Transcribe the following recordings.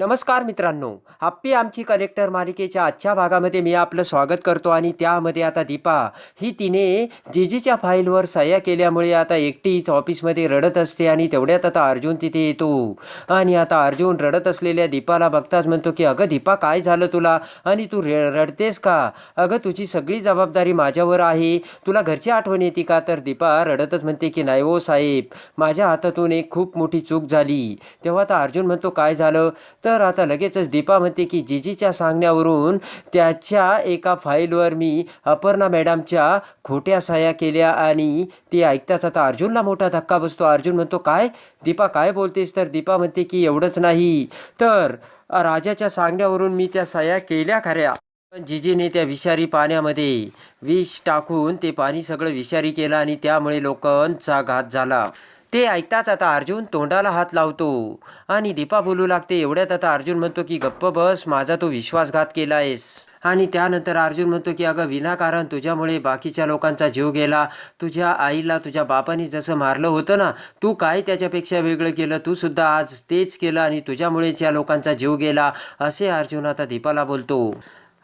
नमस्कार मित्रांनो आप्पी आमची कलेक्टर मालिकेच्या आजच्या भागामध्ये मी आपलं स्वागत करतो आणि त्यामध्ये आता दीपा ही तिने जीजीच्या फाईलवर सह्या केल्यामुळे आता एकटीच ऑफिसमध्ये रडत असते आणि तेवढ्यात आता अर्जुन तिथे येतो. आणि आता अर्जुन रडत असलेल्या दीपाला बघताच म्हणतो की अगं दीपा काय झालं तुला? आणि तू रे रडतेस का? अगं तुझी सगळी जबाबदारी माझ्यावर आहे. तुला घरची आठवण येते का? तर दीपा रडतच म्हणते की नाही ओ साहेब माझ्या हातातून एक खूप मोठी चूक झाली. तेव्हा आता अर्जुन म्हणतो काय झालं? तर तर आता लगेचच दीपा म्हणते की जीजीच्या सांगण्यावरून त्याच्या एका फाईलवर मी अपर्णा मॅडमच्या खोट्या सह्या केल्या आणि ते ऐकताच आता अर्जुनला मोठा धक्का बसतो. अर्जुन म्हणतो काय? दीपा काय बोलतेस? तर दीपा म्हणते की एवढंच नाही. तर राजाच्या सांगण्यावरून मी त्या सह्या केल्या खऱ्या. पण जिजीने त्या विषारी पाण्यामध्ये विष टाकून ते पाणी सगळं विषारी केलं आणि त्यामुळे लोकांचा घात झाला. ते ऐकताच आता अर्जुन तोंडाला हात लावतो. आणि दीपा बोलू लागते एवढ्यात आता अर्जुन म्हणतो की गप्प बस माझा तो विश्वासघात केलायस. आणि त्यानंतर अर्जुन म्हणतो की अगं विनाकारण तुझ्यामुळे बाकीच्या लोकांचा जीव गेला. तुझ्या आईला तुझ्या बापाने जसं मारलं होतं ना तू काय त्याच्यापेक्षा वेगळं केलं? तू सुद्धा आज तेच केलं आणि तुझ्यामुळेच या लोकांचा जीव गेला असे अर्जुन आता दीपाला बोलतो.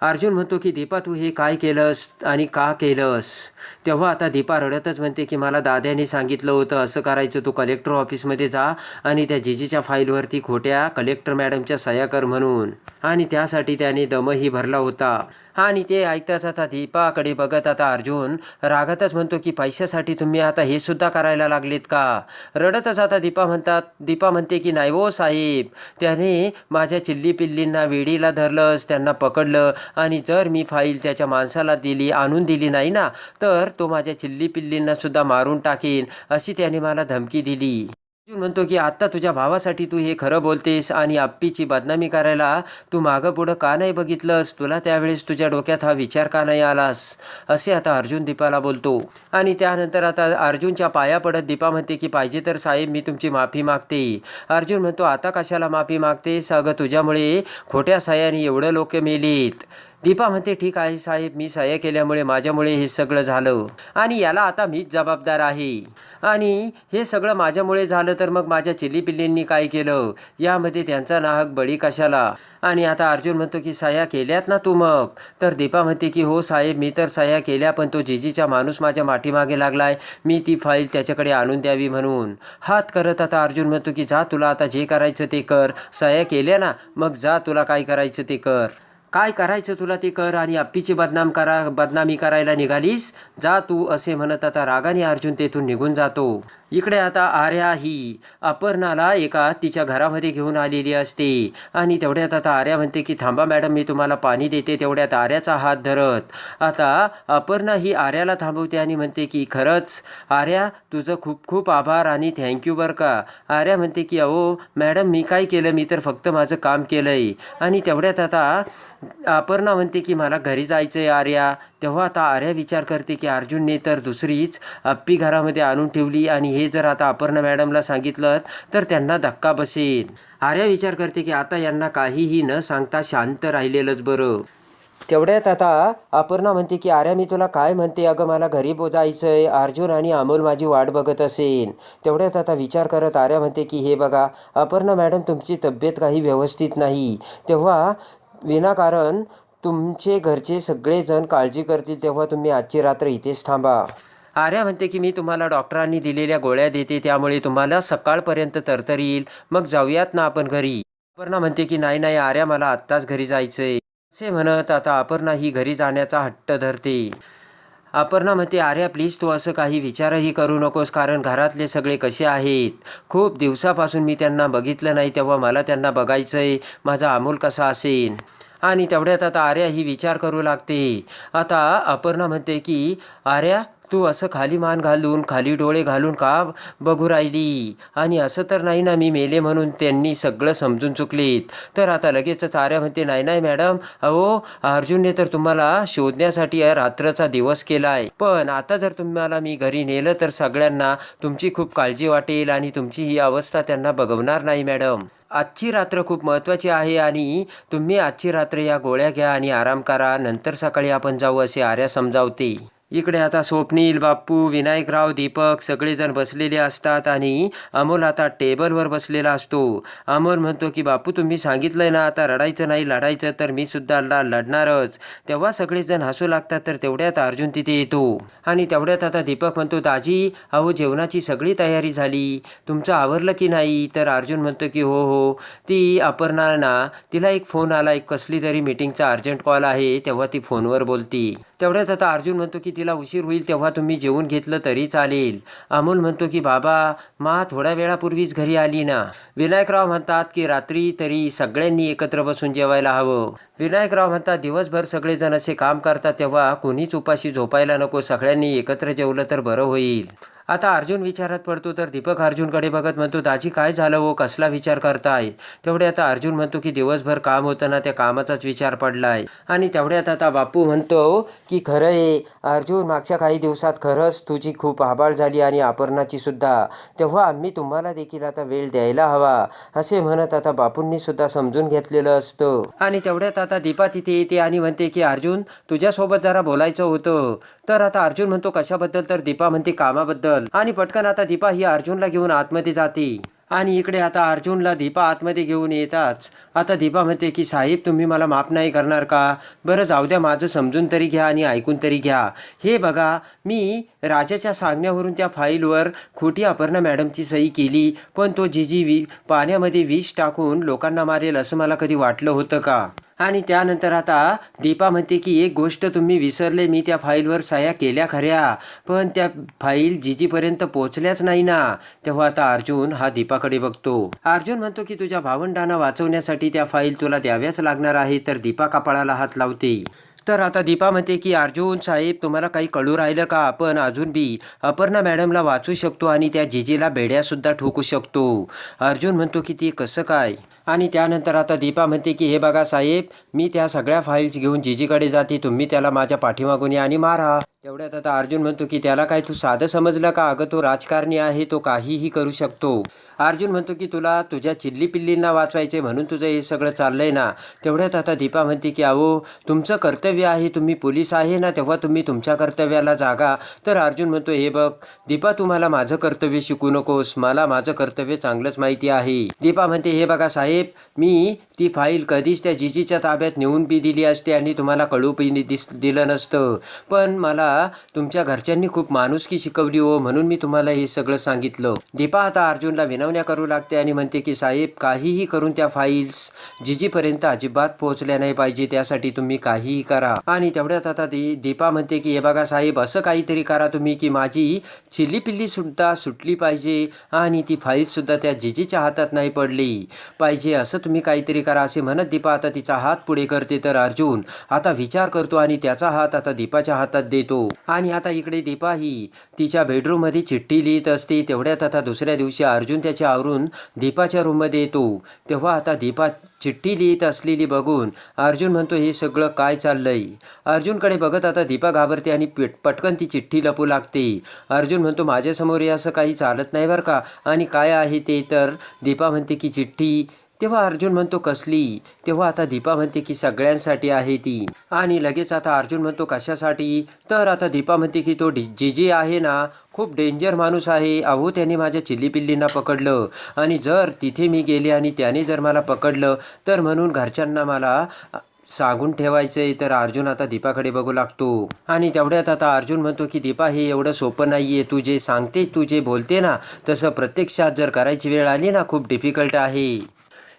अर्जुन म्हणतो की दीपा तू हे काय केलंस आणि का केलंस? तेव्हा आता दीपा रडतच म्हणते की मला दाद्याने सांगितलं होतं असं करायचं तू कलेक्टर ऑफिसमध्ये जा आणि त्या जीजीच्या फाईलवरती खोट्या कलेक्टर मॅडमच्या सह्या कर म्हणून. आणि त्यासाठी त्याने दमही भरला होता. आणि ते ऐकताच आता दीपाकडे बघत आता अर्जुन रागातच म्हणतो की पैशासाठी तुम्ही आता हे सुद्धा करायला लागलेत का? रडतच आता दीपा म्हणतात दीपा म्हणते की नाही ओ साहेब त्याने माझ्या चिल्ली पिल्लींना वेडीला धरलंच त्यांना पकडलं आणि जर मी फाईल त्याच्या माणसाला दिली आणून दिली नाही ना तर तो माझ्या चिल्ली पिल्लींनासुद्धा मारून टाकेन अशी त्याने मला धमकी दिली. अर्जुन म्हणतो की आत्ता तुझ्या भावासाठी तू हे खरं बोलतेस आणि आप्पीची बदनामी करायला तू मागं पुढं का नाही बघितलंस? तुला त्यावेळेस तुझ्या डोक्यात हा विचार का नाही आलास? असे आता अर्जुन दीपाला बोलतो. आणि त्यानंतर आता अर्जुनच्या पाया पडत दीपा म्हणते की पाहिजे तर साहेब मी तुमची माफी मागते. अर्जुन म्हणतो आता कशाला माफी मागतेस? अगं तुझ्यामुळे खोट्या साह्याने एवढं लोक मेलीत. दीपा म्हणते ठीक आहे साहेब मी सह्या केल्यामुळे माझ्यामुळे हे सगळं झालं आणि याला आता मीच जबाबदार आहे. आणि हे सगळं माझ्यामुळे झालं तर मग माझ्या चिल्ली पिल्लींनी काय केलं? यामध्ये त्यांचा नाहक बळी कशाला? आणि आता अर्जुन म्हणतो की सह्या केल्यात ना तू मग? तर दीपा म्हणते की हो साहेब मी तर सह्या केल्या पण तो जीजीचा माणूस माझ्या माठीमागे लागलाय. मी ती फाईल त्याच्याकडे आणून द्यावी म्हणून. हात करत आता अर्जुन म्हणतो की जा तुला आता जे करायचं ते कर. सह्या केल्या ना मग जा तुला काय करायचं ते कर. काय करायचं तुला ते कर आणि आप्पीची बदनाम करा बदनामी करायला निघालीस? जा तू असे म्हणत आता रागाने अर्जुन तेथून निघून जातो. इकडे आता आर्या ही अपर्णाला एका तिच्या घरामध्ये घेऊन आलेली असते. आणि तेवढ्यात आता आर्या म्हणते की थांबा मॅडम मी तुम्हाला पाणी देते. तेवढ्यात आर्याचा हात धरत आता अपर्णा ही आर्याला थांबवते आणि म्हणते की खरंच आर्या तुझं खूप खूप आभार आणि थँक्यू बरं का. आर्या म्हणते की अहो मॅडम मी काय केलं? मी तर फक्त माझं काम केलं आहे आणि तेवढ्यात आता अपर्णा म्हणते की मला घरी जायचं आहे आर्या. तेव्हा आता आर्या विचार करते की अर्जुनने तर दुसरीच अप्पी घरामध्ये आणून ठेवली आणि हे जर आता अपर्णा मॅडमला सांगितलं तर त्यांना धक्का बसेल. आर्या विचार करते की आता यांना काहीही न सांगता शांत राहिलेलंच बरं. तेवढ्यात आता अपर्णा म्हणते की अरे मी तुला काय म्हणते? अगं मला घरी बो जायचं आहे अर्जुन आणि अमोल माझी वाट बघत असेल. तेवढ्यात आता विचार करत आर्या म्हणते की हे बघा अपर्णा मॅडम तुमची तब्येत काही व्यवस्थित नाही. तेव्हा विनाकारण तुमचे घरचे सगळेजण काळजी करतील तेव्हा तुम्ही आजची रात्र इथेच थांबा. आर्या म्हणते की मी तुम्हाला डॉक्टरांनी दिलेल्या गोळ्या देते त्यामुळे तुम्हाला सकाळपर्यंत तरतरी येईल. मग जाऊयात ना आपण घरी. अपर्णा म्हणते की नाही नाही आर्या मला आत्ताच घरी जायचंय. असे म्हणत आता अपर्णा ही घरी जाण्याचा हट्ट धरते. अपर्णा म्हणते आर्या प्लीज तू असं काही विचारही करू नकोस कारण घरातले सगळे कसे आहेत? खूप दिवसापासून मी त्यांना बघितलं नाही तेव्हा मला त्यांना बघायचं आहे माझा अमोल कसा असेल? आणि तेवढ्यात आता आर्या ही विचार करू लागते. आता अपर्णा म्हणते की आर्या तू असं खाली मान घालून खाली डोळे घालून का बघू राहिली? आणि असं तर नाही ना मी मेले म्हणून त्यांनी सगळं समजून चुकलीत. तर आता लगेचच आर्या म्हणते नाही नाही मॅडम. अहो अर्जुनने तर तुम्हाला शोधण्यासाठी रात्रचा दिवस केला आहे पण आता जर तुम्हाला मी घरी नेलं तर सगळ्यांना तुमची खूप काळजी वाटेल आणि तुमची ही अवस्था त्यांना बघवणार नाही मॅडम. आजची रात्र खूप महत्त्वाची आहे आणि तुम्ही आजची रात्र या गोळ्या घ्या आणि आराम करा. नंतर सकाळी आपण जाऊ असे आर्या समजावते. इकडे आता स्वप्नील बाप्पू विनायकराव दीपक सगळेजण बसलेले असतात आणि अमोल आता टेबलवर बसलेला असतो. अमोल म्हणतो की बापू तुम्ही सांगितलंय ना आता रडायचं नाही लढायचं तर मी सुद्धा ला लढणारच. तेव्हा सगळेजण हसू लागतात तर तेवढ्यात अर्जुन तिथे येतो. आणि तेवढ्यात आता दीपक म्हणतो दाजी अहो जेवणाची सगळी तयारी झाली. तुमचं आवरलं की नाही? तर अर्जुन म्हणतो की हो हो. ती अपर्णा ना तिला एक फोन आला एक कसली तरी मीटिंगचा अर्जंट कॉल आहे तेव्हा ती फोनवर बोलती. तेवढ्यात आता अर्जुन म्हणतो की तिला उशीर होईल तेव्हा तुम्ही जेवून घेतलं तरी चालेल. अमोल म्हणतो की बाबा मा थोड्या वेळापूर्वीच घरी आली ना. विनायकराव म्हणतात की रात्री तरी सगळ्यांनी एकत्र बसून जेवायला हवं. विनायकराव म्हणतात दिवसभर सगळेजण असे काम करतात तेव्हा कोणीच उपाशी झोपायला नको. सगळ्यांनी एकत्र जेवलं तर बरं होईल. आता अर्जुन विचारात पडतो तर दीपक अर्जुनकडे बघत म्हणतो दाजी काय झालं हो? कसला विचार करताय? तेवढे आता अर्जुन म्हणतो की दिवसभर काम होतं ना त्या कामाचाच विचार पडला आहे आणि तेवढ्यात आता बापू म्हणतो की खरं आहे अर्जुन मागच्या काही दिवसात खरंच तुझी खूप आबाळ झाली आणि अपर्णाची सुद्धा. तेव्हा आम्ही तुम्हाला देखील आता वेळ द्यायला हवा असे म्हणत आता बापूंनी सुद्धा समजून घेतलेलं असतं. आणि तेवढ्यात आता दीपा तिथे येते आणि म्हणते की अर्जुन तुझ्यासोबत जरा बोलायचं होतं. तर आता अर्जुन म्हणतो कशाबद्दल? तर दीपा म्हणते कामाबद्दल. आणि पटकन आता दीपा ही अर्जुनला घेऊन आतमध्ये जाते. आणि इकडे आता अर्जुनला दीपा आतमध्ये घेऊन येताच. आता दीपा म्हणते की साहेब तुम्ही मला माफ नाही करणार का? बरं जाऊ द्या माझं समजून तरी घ्या आणि ऐकून तरी घ्या. हे बघा मी राजाच्या सांगण्यावरून त्या फाईलवर खोटी अपर्णा मॅडमची सही केली पण तो जीजी वी पाण्यामध्ये विष टाकून लोकांना मारेल असं मला कधी वाटलं होतं का? आणि त्यानंतर आता दीपा म्हणते की एक गोष्ट तुम्ही विसरले मी त्या फाईलवर सह्या केल्या खऱ्या. पण त्या फाईल जिजीपर्यंत पोचल्याच नाही ना. तेव्हा आता अर्जुन हा दीपाकडे बघतो. अर्जुन म्हणतो की तुझ्या भावंडांना वाचवण्यासाठी त्या फाईल तुला द्याव्याच लागणार आहे तर दीपा कपाळाला हात लावते. तर आता दीपा म्हणते की अर्जुन साहेब तुम्हाला काही कळू राहिलं का? आपण अजून बी अपर्णा मॅडमला वाचू शकतो आणि त्या जिजीला बेड्यासुद्धा ठोकू शकतो. अर्जुन म्हणतो की ती कसं काय? आणि त्यानंतर आता दीपा म्हणते की हे बघा साहेब मी त्या सगळ्या फाईल्स घेऊन जीजीकडे जाते. तुम्ही त्याला माझ्या पाठीमागून या आणि मारा. तेवढ्यात आता अर्जुन म्हणतो की त्याला काय तू साधं समजलं का? अगं तो राजकारणी आहे तो काहीही करू शकतो. अर्जुन म्हणतो की तुला तुझ्या चिल्ली पिल्लींना वाचवायचे म्हणून तुझं हे सगळं चाललंय ना. तेवढ्यात आता दीपा म्हणते की अहो तुमचं कर्तव्य आहे तुम्ही पोलीस आहे ना तेव्हा तुम्ही तुमच्या कर्तव्याला जागा. तर अर्जुन म्हणतो हे बघ दीपा तुम्हाला माझं कर्तव्य शिकू नकोस. मला माझं कर्तव्य चांगलंच माहिती आहे. दीपा म्हणते हे बघा साहेब मी ती फाईल कधीच त्या जीजीच्या ताब्यात नेऊन बी दिली असते आणि तुम्हाला कळू दिस दिलं नसतं. पण मला तुमच्या घरच्यांनी खूप माणुसकी शिकवली हो म्हणून मी तुम्हाला हे सगळं सांगितलं. दीपा आता अर्जुनला विनवण्या करू लागते आणि म्हणते की साहेब काहीही करून त्या फाईल्स जिजीपर्यंत अजिबात पोहोचल्या नाही पाहिजे त्यासाठी तुम्ही काहीही करा. आणि तेवढ्यात आता दीपा म्हणते की हे बघा साहेब असं काहीतरी करा तुम्ही की माझी चिल्ली पिल्ली सुद्धा सुटली पाहिजे आणि ती फाईल सुद्धा त्या जिजीच्या हातात नाही पडली पाहिजे असं तुम्ही काहीतरी करा असे म्हणत दीपा आता तिचा हात पुढे करते. तर अर्जुन आता विचार करतो आणि त्याचा हात आता दीपाच्या हातात देतो. आणि आता इकडे दीपा ही तिच्या बेडरूममध्ये चिठ्ठी लिहित असते. तेवढ्यात आता दुसऱ्या दिवशी अर्जुन त्याच्या आवरून दीपाच्या रूममध्ये येतो. तेव्हा आता दीपा चिठ्ठी लिहित असलेली बघून अर्जुन म्हणतो हे सगळं काय चाललंय? अर्जुनकडे बघत आता दीपा घाबरते आणि पटकन ती चिठ्ठी लपू लागते. अर्जुन म्हणतो माझ्यासमोर हे असं काही चालत नाही बरं का? आणि काय आहे ते? तर दीपा म्हणते की चिठ्ठी तेव्हा अर्जुन म्हणतो कसली? तेव्हा आता दीपा म्हणते की सगळ्यांसाठी आहे ती. आणि लगेच आता अर्जुन म्हणतो कशासाठी? तर आता दीपा म्हणते की तो डी जी आहे ना खूप डेंजर माणूस आहे. अहो त्याने माझ्या चिल्ली पिल्लींना पकडलं. आणि जर तिथे मी गेले आणि त्याने जर मला पकडलं तर म्हणून घरच्यांना मला सांगून ठेवायचं आहे तर अर्जुन आता दीपाकडे बघू लागतो. आणि तेवढ्यात आता अर्जुन म्हणतो की दीपा हे एवढं सोपं नाही आहे तू जे सांगते तू जे बोलते ना तसं प्रत्यक्षात जर करायची वेळ आली ना खूप डिफिकल्ट आहे.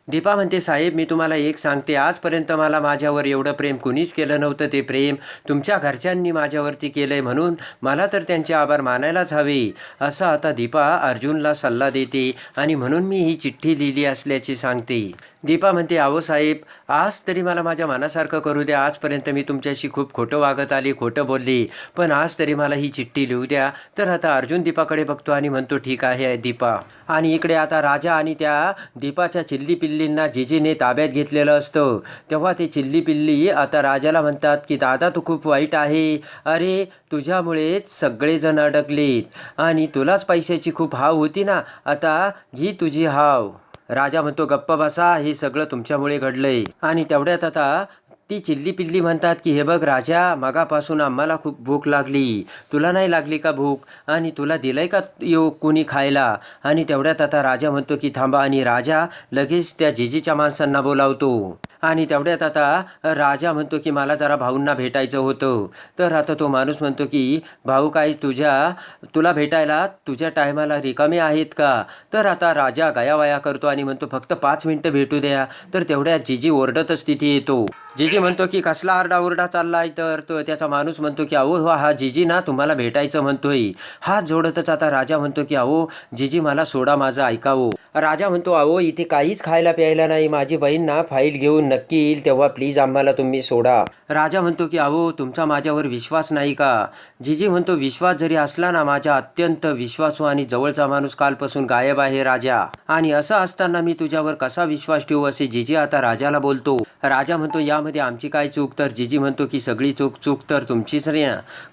दीपा म्हणते साहेब मी तुम्हाला एक सांगते. आजपर्यंत मला माझ्यावर एवढं प्रेम कुणीच केलं नव्हतं. ते प्रेम तुमच्या घरच्यांनी माझ्यावरती केलं आहे म्हणून मला तर त्यांचे आभार मानायलाच हवे. असं आता दीपा अर्जुनला सल्ला देते आणि म्हणून मी ही चिठ्ठी लिहिली असल्याचे सांगते. दीपा म्हणते आहो साहेब आज तरी मला माझ्या मनासारखं करू द्या. आजपर्यंत मी तुमच्याशी खूप खोटं वागत आले खोटं बोलले. पण आज तरी मला ही चिठ्ठी लिहू द्या. तर आता अर्जुन दीपाकडे बघतो आणि म्हणतो ठीक आहे दीपा. आणि इकडे आता राजा आणि त्या दीपाच्या चिल्ली पिल्लींना जिजीने ताब्यात घेतलेलं असतं तेव्हा ते चिल्ली पिल्ली आता राजाला म्हणतात की दादा तू खूप वाईट आहे. अरे तुझ्यामुळेच सगळेजण अडकलेत आणि तुलाच पैशाची खूप हाव होती ना. आता घी तुझी हाव. राजा म्हणतो गप्प बसा हे सगळं तुमच्यामुळे घडलंय. आणि तेवढ्यात आता ती चिल्ली पिल्ली म्हणतात की हे बघ राजा मगापासून आम्हाला खूप भूक लागली. तुला नाही लागली का भूक? आणि तुला दिलंय का यो कोणी खायला? आणि तेवढ्यात आता राजा म्हणतो की थांबा आणि राजा लगेच त्या जिजीच्या माणसांना बोलावतो. आणि तेवढ्यात आता राजा म्हणतो की मला जरा भाऊंना भेटायचं होतं. तर आता तो माणूस म्हणतो की भाऊ काय तुझ्या तुला भेटायला तुझ्या टायमाला रिकामे आहेत का? तर आता राजा गयावया करतो आणि म्हणतो फक्त पाच मिनटं भेटू द्या. तर तेवढ्यात जिजी ओरडतच तिथे येतो. जिजी म्हणतो की कसला आरडाओरडा चाललाय तर? तो त्याचा माणूस म्हणतो की अहो हो हा जिजी ना तुम्हाला भेटायचं म्हणतोय. हात जोडतच आता राजा म्हणतो की अहो जिजी मला सोडा माझं ऐकावं. राजा म्हणतो अहो इथे काहीच खायला प्यायला नाही. माझी बहीण ना फाईल घेऊन नक्की येईल तेव्हा प्लीज आम्हाला तुम्ही सोडा. राजा म्हणतो की अहो तुमचा माझ्यावर विश्वास नाही का? जिजी म्हणतो विश्वास जरी असला ना माझ्या अत्यंत विश्वासू आणि जवळचा माणूस कालपासून गायब आहे राजा. आणि असं असताना मी तुझ्यावर कसा विश्वास ठेवू असे जिजी आता राजाला बोलतो. राजा म्हणतो यामध्ये आमची काय चूक? तर जिजी म्हणतो की सगळी चूक चूक तर तुमचीच नाही.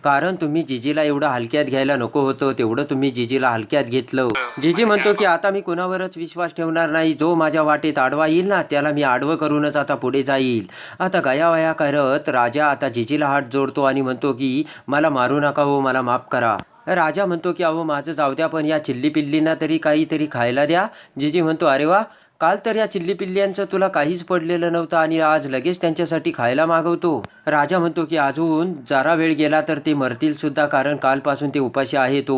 कारण तुम्ही जिजीला एवढं हलक्यात घ्यायला नको होतं. तेवढं तुम्ही जिजीला हलक्यात घेतलं. जिजी म्हणतो की आता मी कुणावरच विश्वास ठेवणार नाही. जो माझ्या वाटेत आडवा येईल ना त्याला मी आडवं करूनच आता पुढे जाईल. आता गयावया करत राजा आता जिजीला हात जोडतो आणि म्हणतो की मला मारू नका हो मला माफ करा. राजा म्हणतो की अहो माझं जाऊ द्या पण या चिल्ली पिल्लींना तरी काहीतरी खायला द्या. जिजी म्हणतो अरे वा काल तर या चिल्ली पिल्ल्यांचं तुला काहीच पडलेलं नव्हतं आणि आज लगेच त्यांच्यासाठी खायला मागवतो. राजा म्हणतो की अजून जरा वेळ गेला तर ते मरतील सुद्धा कारण कालपासून ते उपाशी आहे तो.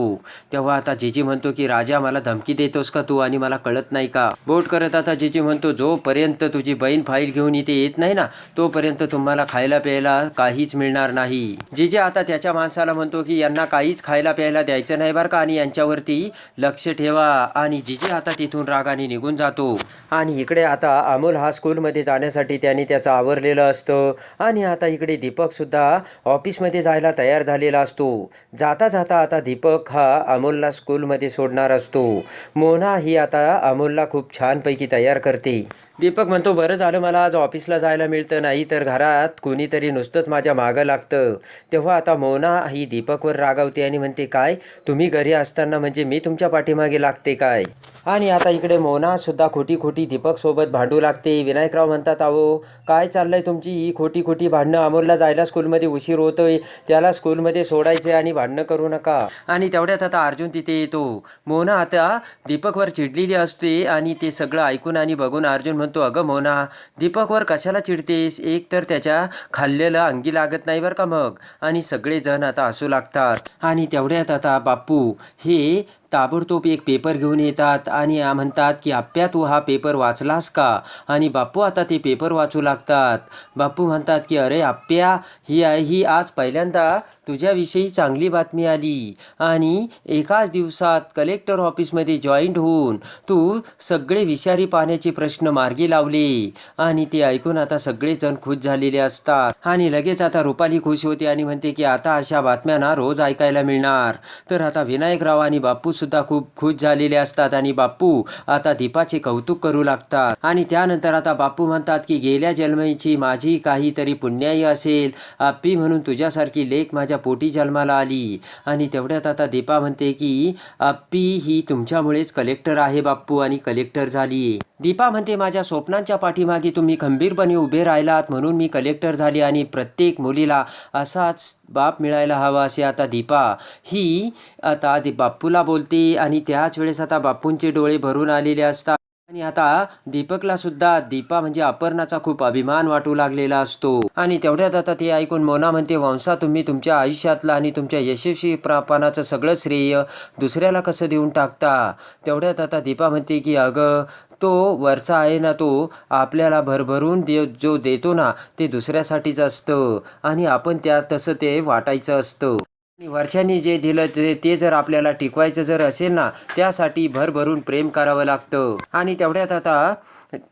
तेव्हा आता जिजी म्हणतो की राजा मला धमकी देतोस का तू आणि मला कळत नाही का? बोट करत आता जिजी म्हणतो जोपर्यंत तुझी बहीण फाईल घेऊन इथे येत नाही ना तोपर्यंत तुम्हाला खायला प्यायला काहीच मिळणार नाही. जिजे आता त्याच्या माणसाला म्हणतो की यांना काहीच खायला प्यायला द्यायचं नाही बरं का आणि यांच्यावरती लक्ष ठेवा. आणि जिजे आता तिथून रागाने निघून जातो. आणि इकडे आता अमोल हा स्कूलमध्ये जाण्यासाठी त्याने त्याचं आवरलेलं असतं. आणि आता इकडे दीपकसुद्धा ऑफिसमध्ये जायला तयार झालेला असतो. जाता जाता आता दीपक हा अमोलला स्कूलमध्ये सोडणार असतो. मोना ही आता अमोलला खूप छानपैकी तयार करते. दीपक म्हणतो बरं झालं मला आज ऑफिसला जायला मिळतं नाही तर घरात कोणीतरी नुसतंच माझ्या मागं लागतं. तेव्हा आता मोना ही दीपकवर रागावते आणि म्हणते काय? तुम्ही घरी असताना म्हणजे मी तुमच्या पाठीमागे लागते काय? आणि आता इकडे मोना सुद्धा खोटी खोटी दीपकसोबत भांडू लागते. विनायकराव म्हणतात अहो काय चाललंय तुमची? ही खोटी खोटी भांडणं अमोलला जायला स्कूलमध्ये उशीर होतोय. त्याला स्कूलमध्ये सोडायचे आणि भांडणं करू नका. आणि तेवढ्यात आता अर्जुन तिथे येतो. मोना आता दीपकवर चिडलेली असते आणि ते सगळं ऐकून आणि बघून अर्जुन म्हणतो अगं मोना दीपकवर कशाला चिडतेस? एक तर त्याच्या खाल्लेलं अंगी लागत नाही बरं का मग? आणि सगळेजण आता हसू लागतात. आणि तेवढ्यात आता बाप्पू हे ताबडतोब एक पेपर घेऊन येतात आणि म्हणतात की आप्या तू हा पेपर वाचलास का? आणि बाप्पू आता ते पेपर वाचू लागतात. बाप्पू म्हणतात की अरे आप्या ही ही आज पहिल्यांदा तुझ्याविषयी चांगली बातमी आली आणि एकाच दिवसात कलेक्टर ऑफिसमध्ये जॉईंट होऊन तू सगळे विषारी पाण्याचे प्रश्न मार्गी लावले आणि ते ऐकून आता सगळेजण खुश झालेले असतात. आणि लगेच आता रुपाली खुश होते आणि म्हणते की आता अशा बातम्यांना रोज ऐकायला मिळणार. तर आता विनायकराव आणि बाप्पू सुद्धा खूप खुश झालेले असतात आणि बाप्पू आता दीपाचे कौतुक करू लागतात. आणि त्यानंतर आता बाप्पू म्हणतात की गेल्या जन्माची माझी काहीतरी पुण्याई असेल. आप्पी म्हणून तुझ्यासारखी लेख माझ्या पोटी जन्माला आली. आणि तेवढ्यात आता दीपा म्हणते की आप्पी ही तुमच्यामुळेच कलेक्टर आहे बाप्पू आणि कलेक्टर झाली. दीपा म्हणते माझ्या स्वप्नांच्या पाठीमागे तुम्ही खंबीरपणे उभे राहिलात म्हणून मी कलेक्टर झाली आणि प्रत्येक मुलीला असाच बाप मिळायला हवा असे आता दीपा. ही आता दी बाप्पूला बोलते आणि त्याच वेळेस आता बाप्पूंचे डोळे भरून आलेले असतात. आणि आता दीपकला सुद्धा दीपा म्हणजे अपर्णाचा खूप अभिमान वाटू लागलेला असतो. आणि तेवढ्यात आता ते ऐकून मोना म्हणते वंशा तुम्ही तुमच्या आयुष्यातलं आणि तुमच्या यशस्वी प्रापणाचं सगळं श्रेय दुसऱ्याला कसं देऊन टाकता? तेवढ्यात आता दीपा म्हणते की अगं तो वरचा आहे ना तो आपल्याला भरभरून दे जो देतो ना ते दुसऱ्यासाठीच असतं. आणि आपण त्या तसं ते वाटायचं असतं. आणि वरच्यानी जे दिलं जे ते जर आपल्याला टिकवायचं जर असेल ना त्यासाठी भरभरून प्रेम करावं लागतं. आणि तेवढ्यात आता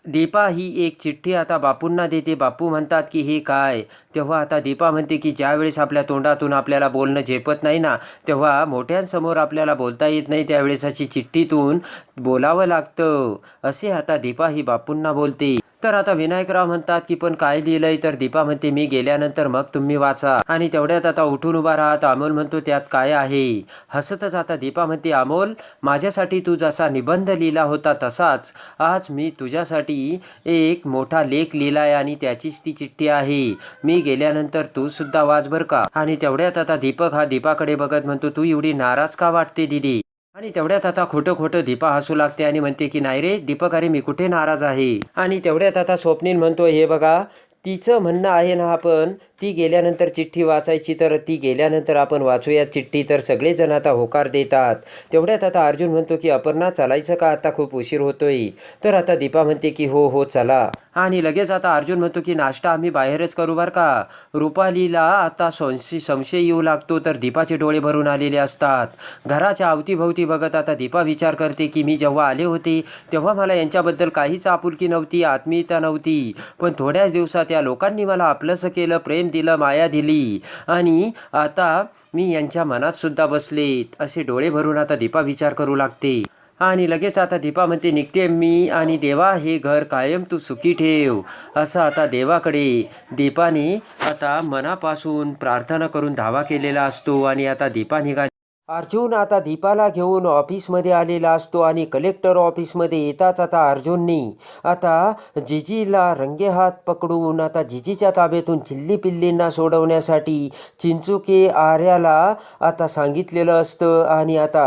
दीपा ही एक चिठ्ठी आता बापूंना देते. बापू म्हणतात की हे काय? तेव्हा आता दीपा म्हणते की ज्यावेळेस आपल्या तोंडातून आपल्याला बोलणं झेपत नाही ना तेव्हा मोठ्यांसमोर आपल्याला बोलता येत नाही. त्यावेळेस अशी चिठ्ठीतून बोलावं लागतं. असे आता दीपा ही बापूंना बोलते. तर आता विनायकराव म्हणतात की पण काय लिहिलंय? तर दीपा म्हणते मी गेल्यानंतर मग तुम्ही वाचा. आणि तेवढ्यात आता उठून उभा राहत अमोल म्हणतो त्यात काय आहे? हसतच आता दीपा म्हणते अमोल माझ्यासाठी तू जसा निबंध लिहिला होता तसाच. आज मी तुझ्यासाठी एक मोठा लेख लिहिलाय आणि त्याचीच ती चिठ्ठी आहे. मी गेल्यानंतर तू सुद्धा वाच बर का? आणि तेवढ्यात आता दीपक हा दीपाकडे बघत म्हणतो तू एवढी नाराज का वाटते दिदी? आणि तेवढ्यात आता खोटं खोटं दीपा हसू लागते आणि म्हणते की नाही रे दीपक अरे मी कुठे नाराज आहे? आणि तेवढ्यात आता स्वप्नील म्हणतो हे बघा तिचं म्हणणं आहे ना आपण ती गेल्यानंतर चिठ्ठी वाचायची तर ती गेल्यानंतर आपण वाचूया चिठ्ठी. तर सगळेजण आता होकार देतात. तेवढ्यात आता अर्जुन म्हणतो की अपर्णा चालायचं का? आता खूप उशीर होतोय. तर आता दीपा म्हणते की हो हो चला. आणि लगेच आता अर्जुन म्हणतो की नाश्ता आम्ही बाहेरच करू बरं का? रुपालीला आता संशय संशय येऊ लागतो. तर दीपाचे डोळे भरून आलेले असतात. घराच्या अवतीभोवती बघत आता दीपा विचार करते की मी जेव्हा आले होते तेव्हा मला यांच्याबद्दल काहीच आपुलकी नव्हती आत्मीयता नव्हती. पण थोड्याच दिवसात या लोकांनी मला आपलंसं केलं प्रेम दिलं माया दिली. आणि आता मी यांच्या मनात सुद्धा बसले असे डोळे भरून आता दीपा विचार करू लागते. आणि लगेच आता दीपा म्हणते निघते मी आणि देवा हे घर कायम तू सुखी ठेव. असं आता देवाकडे दीपाने आता मनापासून प्रार्थना करून धावा केलेला असतो. आणि आता दीपा निघा अर्जुन आता दीपाला घेऊन ऑफिसमध्ये आलेला असतो आणि कलेक्टर ऑफिसमध्ये येताच आता अर्जुननी आता जिजीला रंगेहात पकडून आता जिजीच्या ताब्यातून चिल्ली पिल्लींना सोडवण्यासाठी चिंचुके आर्याला आता सांगितलेलं असतं आणि आता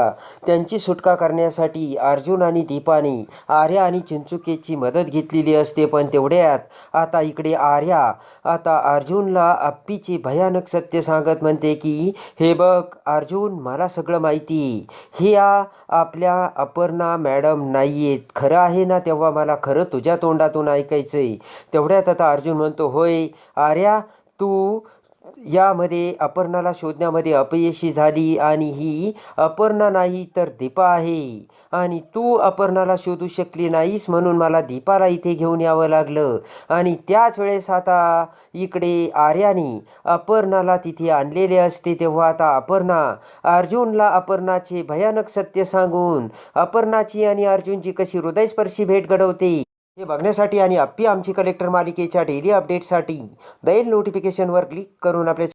त्यांची सुटका करण्यासाठी अर्जुन आणि दीपाने आर्या आणि चिंचुकेची मदत घेतलेली असते. पण तेवढ्यात आता इकडे आर्या आता अर्जुनला आप्पीचे भयानक सत्य सांगत म्हणते की हे बघ अर्जुन मला सगळं माहिती. हे या आपल्या अपर्णा मॅडम नाही आहेत खरं आहे ना तेव्हा मला खरं तुझ्या तोंडातून ऐकायचं आहे तेवढ्यात आता अर्जुन म्हणतो होय. आर्या तू यामध्ये अपर्णाला शोधण्यामध्ये अपयशी झाली आणि ही अपर्णा नाही तर दीपा आहे. आणि तू अपर्णाला शोधू शकली नाहीस म्हणून मला दीपाला इथे घेऊन यावं लागलं. आणि त्याच वेळेस आता इकडे आर्याने अपर्णाला तिथे आणलेले असते तेव्हा आता अपर्णा अर्जुनला अपर्णाचे भयानक सत्य सांगून अपर्णाची आणि अर्जुनची कशी हृदयस्पर्शी भेट घडवते हे बघण्यासाठी आणि अप्पी आमची कलेक्टर मालिकेच्या डेली अपडेटसाठी बेल नोटिफिकेशनवर क्लिक करून आपल्या